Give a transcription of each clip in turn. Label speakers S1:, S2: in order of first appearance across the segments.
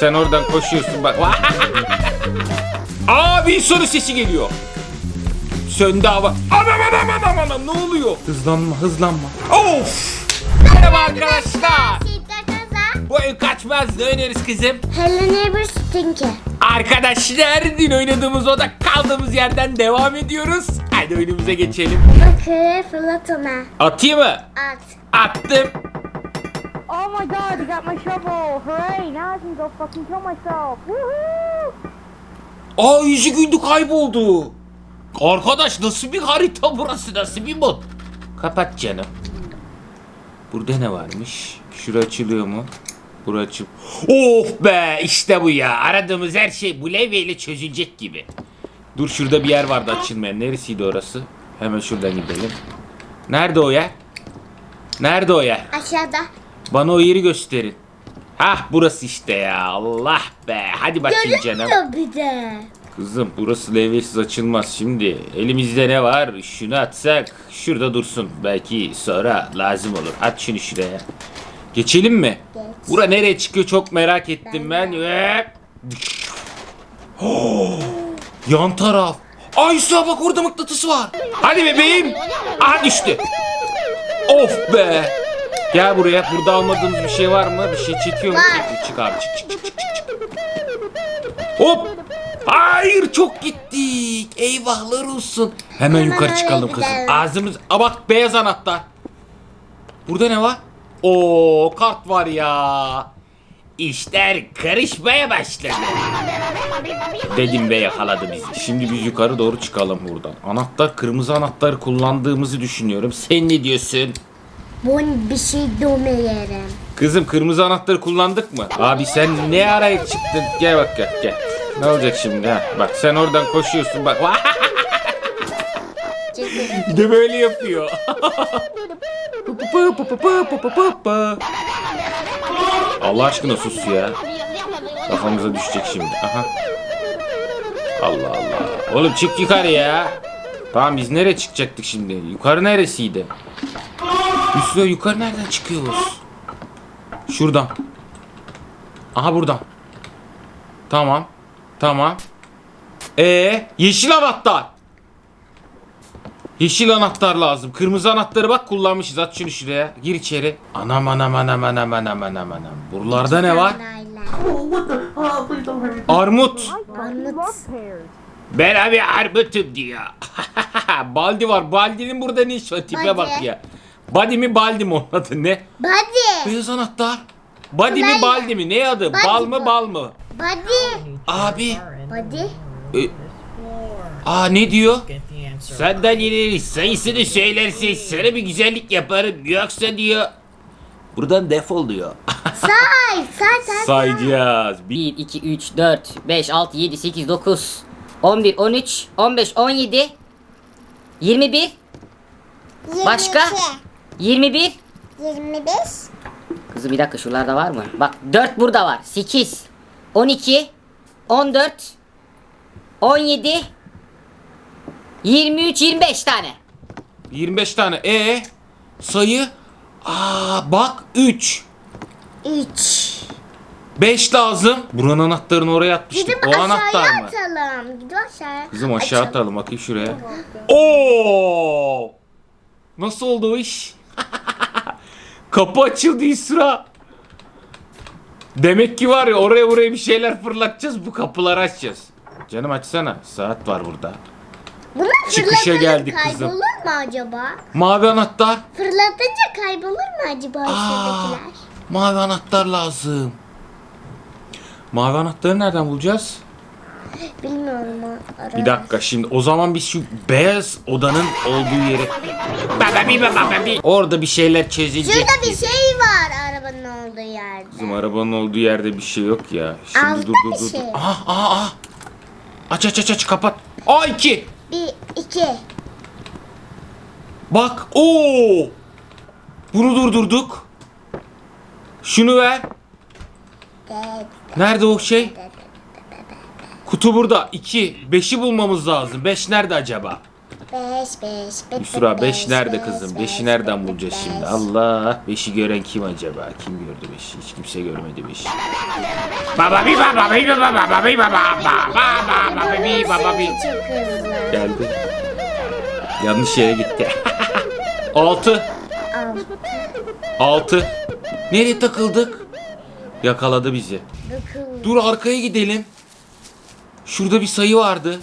S1: sen oradan koşuyorsun bak. Aa bir soru sesi geliyor. Söndü hava. Aman aman aman aman ne oluyor? Hızlanma hızlanma. Of! Merhaba arkadaşlar. Bu oyun kaçmaz ne oynarız kızım?
S2: Hello Neighbor Stinky.
S1: Arkadaşlar dün oynadığımız oda kaldığımız yerden devam ediyoruz. Hadi oyunumuza geçelim.
S2: Bakır fırlat ona.
S1: Atayım mı?
S2: At.
S1: Attım.
S3: Oh my god, you got my shovel! Hooray! Now I can go fucking kill myself! Woohoo!
S1: Aa yüzü güldü kayboldu. Arkadaş nasıl bir harita burası nasıl bir mod? Kapat canım. Burada ne varmış? Şura açılıyor mu? Bura açıl. Of be işte bu ya. Aradığımız her şey bu levyeyle çözülecek gibi. Dur şurada bir yer vardı açılmayan. Neresiydi orası? Hemen şuradan gidelim. Nerede o yer? Nerede o yer?
S2: Aşağıda.
S1: Bana o yeri gösterin. Hah burası işte ya. Allah be. Hadi bakayım canım.
S2: Görünmüyor bir de.
S1: Kızım burası levyesiz açılmaz şimdi. Elimizde ne var? Şunu atsak şurada dursun. Belki sonra lazım olur. At şunu şuraya. Geçelim mi?
S2: Geç.
S1: Bura nereye çıkıyor çok merak ettim ben. Ve... Oh, yan taraf. Ay Yusuf bak orada mıknatısı var. Hadi bebeğim. Aha düştü. Of be. Gel buraya. Burada almadığımız bir şey var mı? Bir şey çekiyor mu?
S2: Var.
S1: Çık abi çık çık çık çık çık. Hop. Hayır çok gittik. Eyvahlar olsun. Hemen,
S2: Hemen
S1: yukarı çıkalım kızım.
S2: gidelim.
S1: Ağzımız... Aa bak beyaz anahtar. Burada ne var? Oo kart var ya. İşler karışmaya başladı. Dedim ve yakaladı bizi. Şimdi biz yukarı doğru çıkalım buradan. Anahtar kırmızı anahtarı kullandığımızı düşünüyorum. Sen ne diyorsun?
S2: Bun bir şey demeyelim.
S1: Kızım kırmızı anahtarı kullandık mı? Abi sen ne araya çıktın? Gel bak gel gel. Ne olacak şimdi ha? Bak sen oradan koşuyorsun bak. Bir de böyle yapıyor. Allah aşkına sus ya. Kafamıza düşecek şimdi. Aha. Allah Allah. Oğlum çık yukarı ya. Tamam biz nereye çıkacaktık şimdi? Yukarı neresiydi? Üstüne yukarı nereden çıkıyoruz? Şuradan. Aha buradan. Tamam. Tamam. Ee, yeşil anahtar. Yeşil anahtar lazım. Kırmızı anahtarı bak kullanmışız. At şunu şuraya. Gir içeri. Anam anam anam anam anam anam anam. Buralarda ne var? Armut.
S2: Armut.
S1: Ben abi armutum diyor. baldi var. Baldinin burada ne işi var? Tipe bak ya. Badi mi baldi mi onun adı ne?
S2: Buddy.
S1: Beyaz anahtar. Badi mi baldi mi? Ne adı?
S2: Baldi
S1: Bal mı
S2: bu.
S1: bal mı?
S2: Buddy.
S1: Abi.
S2: Buddy.
S1: E, aa ne diyor?
S4: Answer.
S1: Sandalyeleri sayısını söylerse sana bir güzellik yaparım. Yoksa diyor. Buradan defol diyor.
S2: Say. Say say.
S1: Sayacağız. Bir
S5: 1, 2, 3, 4, 5, 6, 7, 8, 9, 11, 13, 15, 17, 21, Başka? 21.
S2: 25.
S5: Kızım bir dakika şuralarda var mı? Bak 4 burada var. 8, 12, 14, 17, 23, 25 tane.
S1: 25 tane. E sayı. Aa bak 3.
S2: 3.
S1: 5 lazım. Buranın anahtarını oraya atmıştık.
S2: Gidip
S1: o anahtar
S2: aşağıya
S1: mı?
S2: atalım. Gidip aşağıya.
S1: Kızım aşağı
S2: Açalım.
S1: atalım bakayım şuraya. Oo! Nasıl oldu o iş? Kapı açıldı İsra. Demek ki var ya oraya oraya bir şeyler fırlatacağız bu kapıları açacağız. Canım açsana. Saat var burada.
S2: Bunu
S1: Çıkışa
S2: fırlatınca
S1: geldik kızım.
S2: Kaybolur mu acaba?
S1: Mavi anahtar.
S2: Fırlatınca kaybolur mu acaba
S1: Aa,
S2: şuradakiler?
S1: mavi anahtar lazım. Mavi anahtarı nereden bulacağız?
S2: Bilmiyorum ara.
S1: Bir dakika şimdi o zaman biz şu beyaz odanın olduğu yere Baba bir baba bir orada bir şeyler çözülecek.
S2: Şurada bir şey var arabanın olduğu yerde.
S1: Bizim arabanın olduğu yerde bir şey yok ya. Şimdi
S2: Altta
S1: dur dur
S2: bir
S1: dur.
S2: şey.
S1: Aha aha aha. Aç aç aç aç kapat. Aa iki.
S2: Bir, iki.
S1: Bak oo. Bunu durdurduk. Şunu ver. Nerede o şey? Kutu burada. 2. 5'i bulmamız lazım. 5 nerede acaba?
S2: Beş beş. beş,
S1: Yusra 5
S2: beş,
S1: nerede kızım?
S2: beş,
S1: 5'i nereden bulacağız şimdi? Allah 5'i gören kim acaba? Kim gördü 5'i? Hiç kimse görmedi 5'i. Baba bir baba bir baba baba bir baba baba baba bir baba
S2: hızlı.
S1: Geldi. Yanlış yere gitti. 6
S2: Al.
S1: 6 Nereye takıldık? Yakaladı bizi. Dur arkaya gidelim. Şurada bir sayı vardı.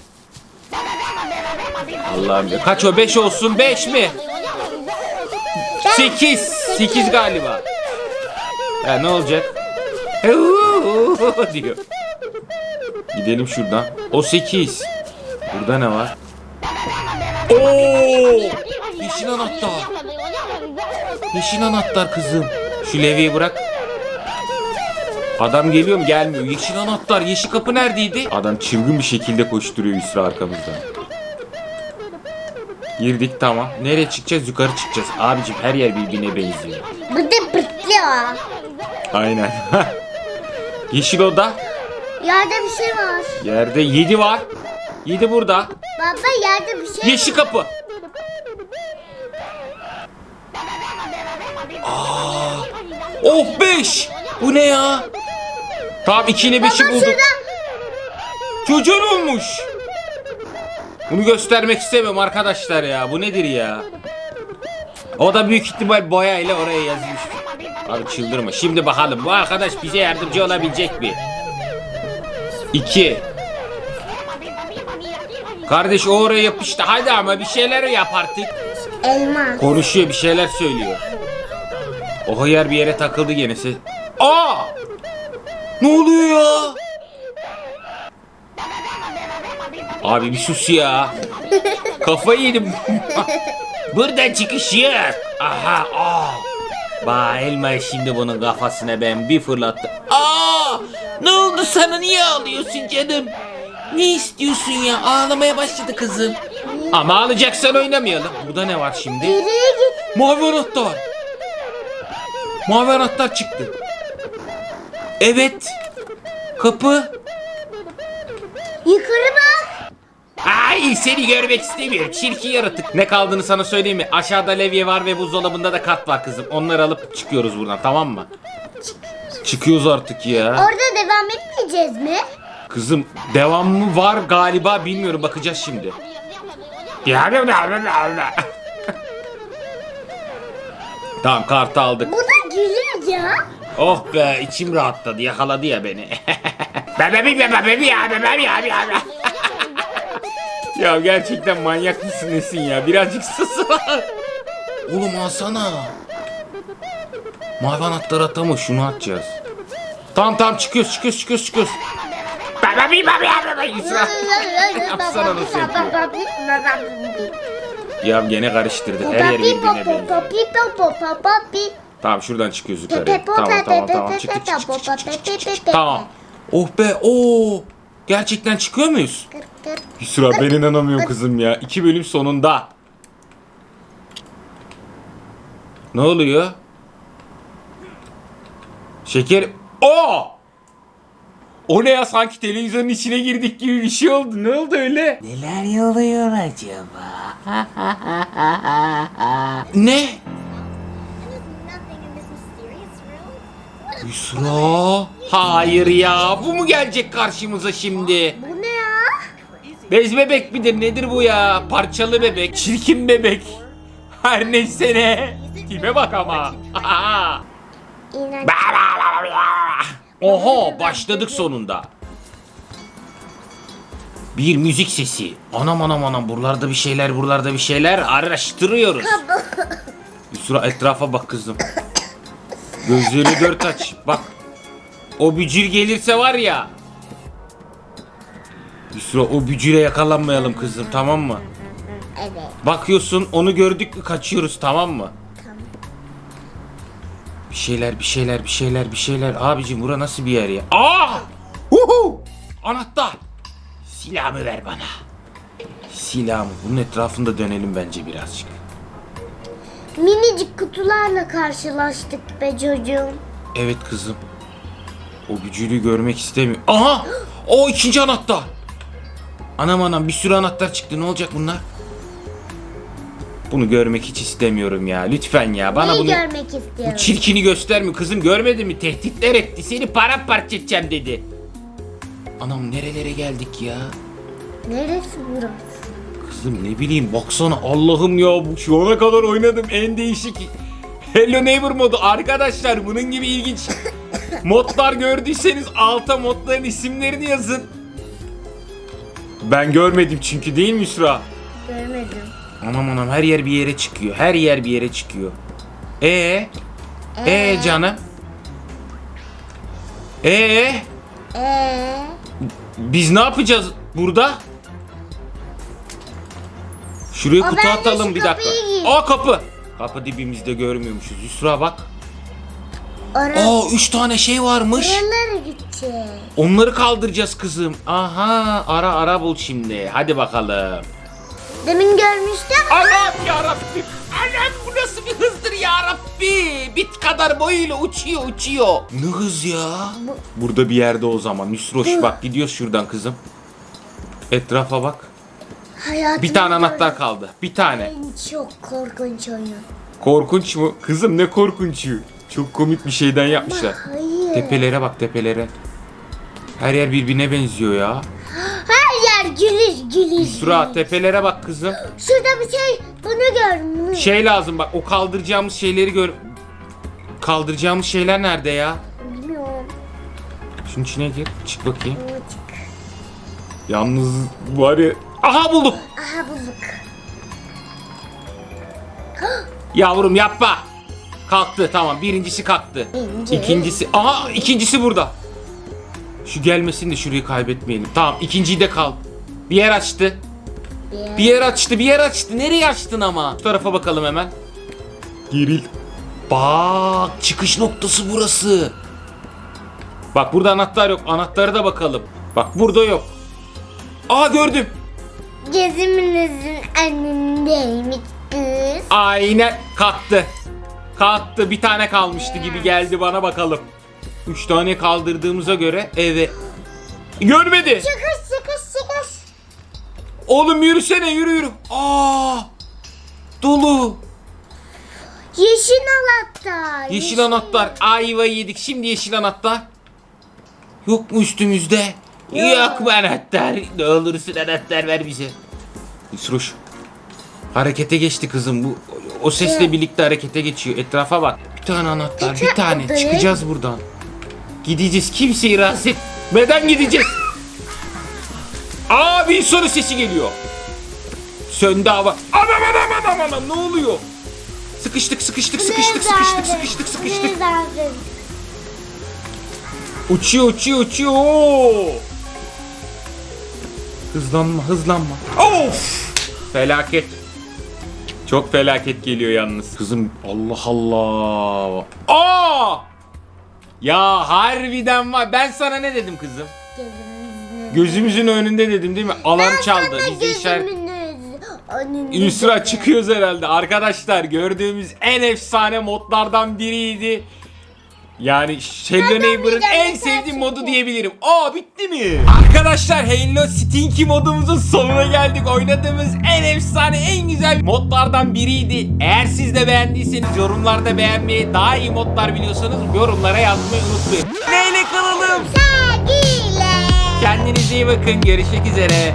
S1: Allah'ım ya. Kaç o? 5 olsun. 5 mi? 8. 8 galiba. Ya ne olacak? diyor. Gidelim şuradan. O 8. Burada ne var? Oo! Yeşil anahtar. Yeşil anahtar kızım. Şu levyeyi bırak. Adam geliyor mu? Gelmiyor. Yeşil anahtar. Yeşil kapı neredeydi? Adam çılgın bir şekilde koşturuyor Yusra arkamızdan. Girdik tamam. Nereye çıkacağız? Yukarı çıkacağız. Abicim her yer birbirine benziyor.
S2: Bu da pırtlıyor.
S1: Aynen. Yeşil oda.
S2: Yerde bir şey var.
S1: Yerde 7 var. 7 burada.
S2: Baba yerde bir şey
S1: Yeşil kapı. Aa, of 5. Bu ne ya? Tamam 2 ile 5'i
S2: Baba
S1: bulduk. Çocuğun olmuş. Bunu göstermek istemem arkadaşlar ya. Bu nedir ya? O da büyük ihtimal boyayla oraya yazmış. Abi çıldırma. Şimdi bakalım bu arkadaş bize yardımcı olabilecek mi? 2 Kardeş o oraya yapıştı. Hadi ama bir şeyler yap artık.
S2: Elma.
S1: Konuşuyor bir şeyler söylüyor. O hıyar bir yere takıldı gene. Se- Aa! Ne oluyor ya? Abi bir sus ya. Kafayı yedim. Buradan çıkış yok. Aha. Aa. Ba elma şimdi bunun kafasına ben bir fırlattım. Aa! Ne oldu sana niye ağlıyorsun canım? Ne istiyorsun ya? Ağlamaya başladı kızım. Ama ağlayacaksan oynamayalım. Burada ne var şimdi? Mavi anahtar. Mavi anahtar çıktı. Evet. Kapı.
S2: Yukarı bak.
S1: Ay seni görmek istemiyorum. Çirkin yaratık. Ne kaldığını sana söyleyeyim mi? Aşağıda levye var ve buzdolabında da kat var kızım. Onları alıp çıkıyoruz buradan tamam mı? Çıkıyoruz artık ya.
S2: Orada devam etmeyeceğiz mi?
S1: Kızım devamı var galiba bilmiyorum bakacağız şimdi. Ya ne ne ne ne Tamam kartı aldık.
S2: Bu da gülüyor ya.
S1: Oh be içim rahatladı yakaladı ya beni. Bebeğim ya bebeğim ya bebeğim ya ya ya. ya gerçekten manyak mısın nesin ya birazcık sus. Oğlum alsana. Mavi anahtarı atama şunu atacağız. Tamam tamam çıkıyoruz çıkıyoruz çıkıyoruz çıkıyoruz. Bebeğim ya bebeğim Yusra. Yapsana nasıl yapıyor? Ya gene karıştırdı her yer birbirine benziyor. Tamam şuradan çıkıyoruz yukarı. Tamam tamam tamam çıktık çıktık çıktık çıktık çıktık çıktık. Tamam. Oh be oo. Gerçekten çıkıyor muyuz? Yusra ben inanamıyorum kızım ya. İki bölüm sonunda. Ne oluyor? Şeker... O! O ne ya sanki televizyonun içine girdik gibi bir şey oldu. Ne oldu öyle? Neler oluyor acaba? ne? Yusra. Hayır ya. Bu mu gelecek karşımıza şimdi?
S2: Bu ne ya?
S1: Bez bebek midir nedir bu ya? Parçalı bebek, çirkin bebek. Her neyse ne. Tipe bak ama.
S2: İnan.
S1: Oho başladık sonunda. Bir müzik sesi. Anam anam anam buralarda bir şeyler buralarda bir şeyler araştırıyoruz. Yusra etrafa bak kızım. Gözleri dört aç. Bak. O bücür gelirse var ya. Yusra o bücüre yakalanmayalım kızım tamam mı?
S2: Evet.
S1: Bakıyorsun onu gördük mü kaçıyoruz tamam mı? Bir şeyler bir şeyler bir şeyler bir şeyler. Abicim bura nasıl bir yer ya? Aa! Uhu! Anahtar. Silahımı ver bana. Silahımı. Bunun etrafında dönelim bence birazcık.
S2: Minicik kutularla karşılaştık be çocuğum.
S1: Evet kızım. O gücülü görmek istemiyor. Aha! O ikinci anahtar. Anam anam bir sürü anahtar çıktı. Ne olacak bunlar? Bunu görmek hiç istemiyorum ya. Lütfen ya. Bana
S2: Neyi
S1: bunu
S2: görmek
S1: bu
S2: istiyorum?
S1: çirkini gösterme. Kızım görmedin mi? Tehditler etti. Seni paramparça edeceğim dedi. Anam nerelere geldik ya?
S2: Neresi burası?
S1: Kızım ne bileyim baksana Allah'ım ya bu şu ana kadar oynadım en değişik Hello Neighbor modu arkadaşlar bunun gibi ilginç modlar gördüyseniz alta modların isimlerini yazın. Ben görmedim çünkü değil mi Yusra?
S2: Görmedim.
S1: Anam anam her yer bir yere çıkıyor. Her yer bir yere çıkıyor. E e canım. E
S2: Eee?
S1: biz ne yapacağız burada? Şuraya
S2: O
S1: kutu
S2: bence
S1: atalım
S2: şu
S1: bir dakika.
S2: kapıyı giy.
S1: Aa kapı. Kapı dibimizde görmüyormuşuz. Yusra bak.
S2: Orası.
S1: Aa üç tane şey varmış.
S2: Oralara gideceğiz.
S1: Onları kaldıracağız kızım. Aha ara ara bul şimdi. Hadi bakalım.
S2: Demin görmüştüm.
S1: Allah'ım ya Rabbim. Anam bu nasıl bir hızdır ya Rabbi. Bit kadar boyuyla uçuyor uçuyor. Ne hız ya. Burada bir yerde o zaman. Yusroş bak gidiyoruz şuradan kızım. Etrafa bak.
S2: Hayatımda
S1: Bir tane anahtar kaldı. Bir tane.
S2: En çok korkunç oyun.
S1: Korkunç mu? Kızım ne korkunçu. Çok komik bir şeyden yapmışlar.
S2: Hayır.
S1: Tepelere bak tepelere. Her yer birbirine benziyor ya.
S2: Her yer gülüş gülüş.
S1: Sura
S2: gülüş.
S1: tepelere bak kızım.
S2: Şurada bir şey. Bunu gör. Bunu.
S1: Şey lazım bak o kaldıracağımız şeyleri gör. Kaldıracağımız şeyler nerede ya?
S2: Bilmiyorum.
S1: Şunun içine gir. Çık bakayım.
S2: Çık.
S1: Yalnız var ya. Aha buldum.
S2: Aha bulduk.
S1: Yavrum yapma. Kalktı tamam. Birincisi kalktı.
S2: İnce.
S1: İkincisi. Aha ikincisi burada. Şu gelmesin de şurayı kaybetmeyelim. Tamam ikinciyi de kal. Bir yer açtı.
S2: Bir
S1: Bir yer açtı, bir yer açtı. Nereye açtın ama? Şu tarafa bakalım hemen. Geril. Bak, çıkış noktası burası. Bak burada anahtar yok. Anahtarı da bakalım. Bak burada yok. Aa gördüm.
S2: Geziminizin önündeymiş kız.
S1: Aynen kalktı. Kalktı. Bir tane kalmıştı gibi geldi bana bakalım. Üç tane kaldırdığımıza göre eve. Görmedi.
S2: Çıkış çıkış çıkış.
S1: Oğlum yürüsene yürü yürü. Aa! Dolu.
S2: Yeşil anahtar.
S1: Yeşil anahtar. Ayva yedik. Şimdi yeşil anahtar. Yok mu üstümüzde? Yok mu anahtar? Ne olursun anahtar ver bize. Yusruş. Harekete geçti kızım bu. O sesle birlikte harekete geçiyor. Etrafa bak. Bir tane anahtar, bir tane. Çıkacağız buradan. Gideceğiz. Kimseyi rahatsız etmeden gideceğiz. Aa bir soru sesi geliyor. Söndü hava. Anam anam anam anam ne oluyor? Sıkıştık sıkıştık sıkıştık sıkıştık sıkıştık sıkıştık. Uçuyor uçuyor uçuyor. Oo! Hızlanma hızlanma. Of! Felaket. Çok felaket geliyor yalnız. Kızım Allah Allah. Aa! Ya harbiden var. Ben sana ne dedim kızım? Gözümüzün önünde dedim değil mi? Alarm çaldı.
S2: Sana
S1: Bizi işaret... Yusra çıkıyoruz herhalde. Arkadaşlar gördüğümüz en efsane modlardan biriydi. Yani Hello Neighbor'ın en sevdiğim modu diyebilirim. Aa bitti mi? Arkadaşlar Halo Stinky modumuzun sonuna geldik. Oynadığımız en efsane, en güzel modlardan biriydi. Eğer siz de beğendiyseniz yorumlarda beğenmeyi, daha iyi modlar biliyorsanız yorumlara yazmayı unutmayın. Neyle kalalım?
S2: Sevgiyle.
S1: Kendinize iyi bakın. Görüşmek üzere.